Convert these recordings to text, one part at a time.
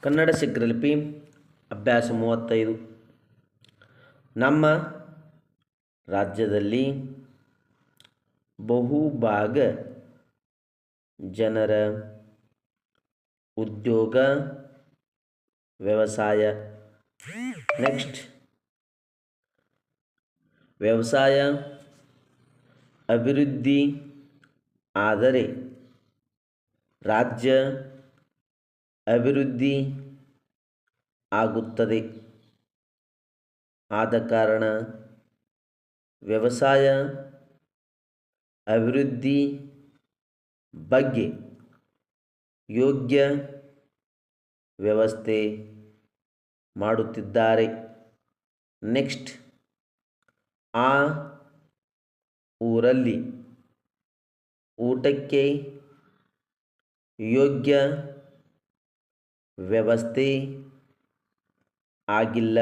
ಕನ್ನಡ ಸಿಗ್ರಲಿಪಿ ಅಭ್ಯಾಸ ಮೂವತ್ತೈದು. ನಮ್ಮ ರಾಜ್ಯದಲ್ಲಿ ಬಹುಭಾಗ ಜನರ ಉದ್ಯೋಗ, ವ್ಯವಸಾಯ. ನೆಕ್ಸ್ಟ್. ವ್ಯವಸಾಯ ಅಭಿವೃದ್ಧಿ, ಆದರೆ ರಾಜ್ಯ ಅಭಿವೃದ್ಧಿ ಆಗುತ್ತದೆ. ಆದ ಕಾರಣ ವ್ಯವಸಾಯ ಅಭಿವೃದ್ಧಿ ಬಗ್ಗೆ ಯೋಗ್ಯ ವ್ಯವಸ್ಥೆ ಮಾಡುತ್ತಿದ್ದಾರೆ. ನೆಕ್ಸ್ಟ್, ಆ ಊರಲ್ಲಿ ಊಟಕ್ಕೆ ಯೋಗ್ಯ ವ್ಯವಸ್ಥೆ ಆಗಿಲ್ಲ.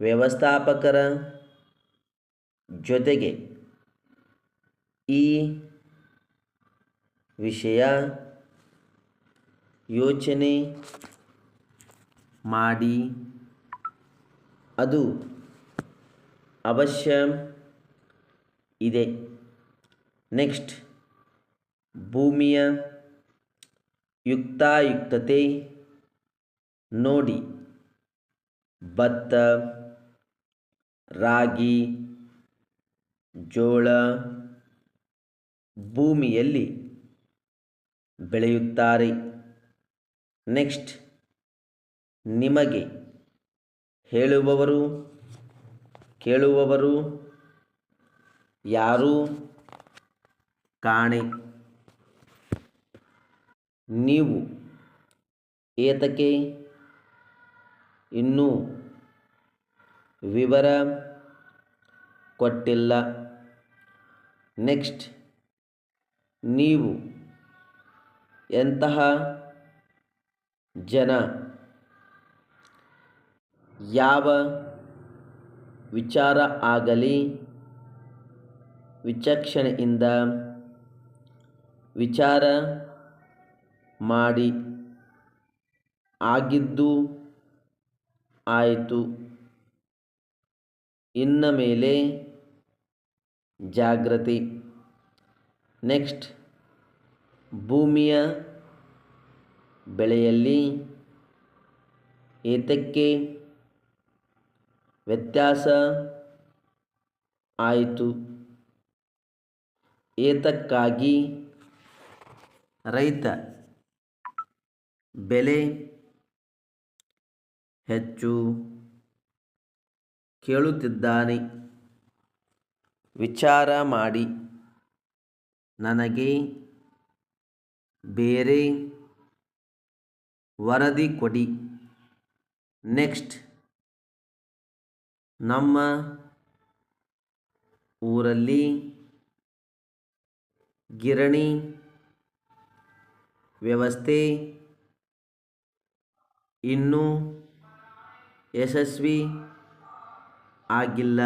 ವ್ಯವಸ್ಥಾಪಕರ ಜೊತೆಗೆ ಈ ವಿಷಯ ಯೋಚನೆ ಮಾಡಿ ಅದು ಅವಶ್ಯ ಇದೆ. ನೆಕ್ಸ್ಟ್ ಭೂಮಿಯ ಯುಕ್ತಾಯುಕ್ತತೆ ನೋಡಿ. ಭತ್ತ ರಾಗಿ ಜೋಳ ಭೂಮಿಯಲ್ಲಿ ಬೆಳೆಯುತ್ತಾರೆ. ನೆಕ್ಸ್ಟ್ ನಿಮಗೆ ಹೇಳುವವರು ಕೇಳುವವರು ಯಾರೂ? ಕಾಣೆ. ನೀವು ಏತಕ್ಕೆ? ಇನ್ನೂ ವಿವರ ಕೊಟ್ಟಿಲ್ಲ. ನೆಕ್ಸ್ಟ್ ನೀವು ಎಂತಹ ಜನ? ಯಾವ ವಿಚಾರ ಆಗಲಿ? ವಿಚಕ್ಷಣೆಯಿಂದ ವಿಚಾರ ಮಾಡಿ ಆಗಿದ್ದು ಆಯಿತು. ಇನ್ನ ಮೇಲೆ ಜಾಗೃತಿ ನೆಕ್ಸ್ಟ್ ಭೂಮಿಯ ಬೆಳೆಯಲ್ಲಿ ಏತಕ್ಕೆ ವ್ಯತ್ಯಾಸ ಆಯಿತು. ಏತಕ್ಕಾಗಿ ರೈತ ಬೆಲೆ ಹೆಚ್ಚು ಕೇಳುತ್ತಿದ್ದಾನೆ. ವಿಚಾರ ಮಾಡಿ. ನನಗೆ ಬೇರೆ ವರದಿ ಕೊಡಿ. ನೆಕ್ಸ್ಟ್ ನಮ್ಮ ಊರಲ್ಲಿ ಗಿರಣಿ ವ್ಯವಸ್ಥೆ ಇನ್ನೂ ಯಶಸ್ವಿ ಆಗಿಲ್ಲ.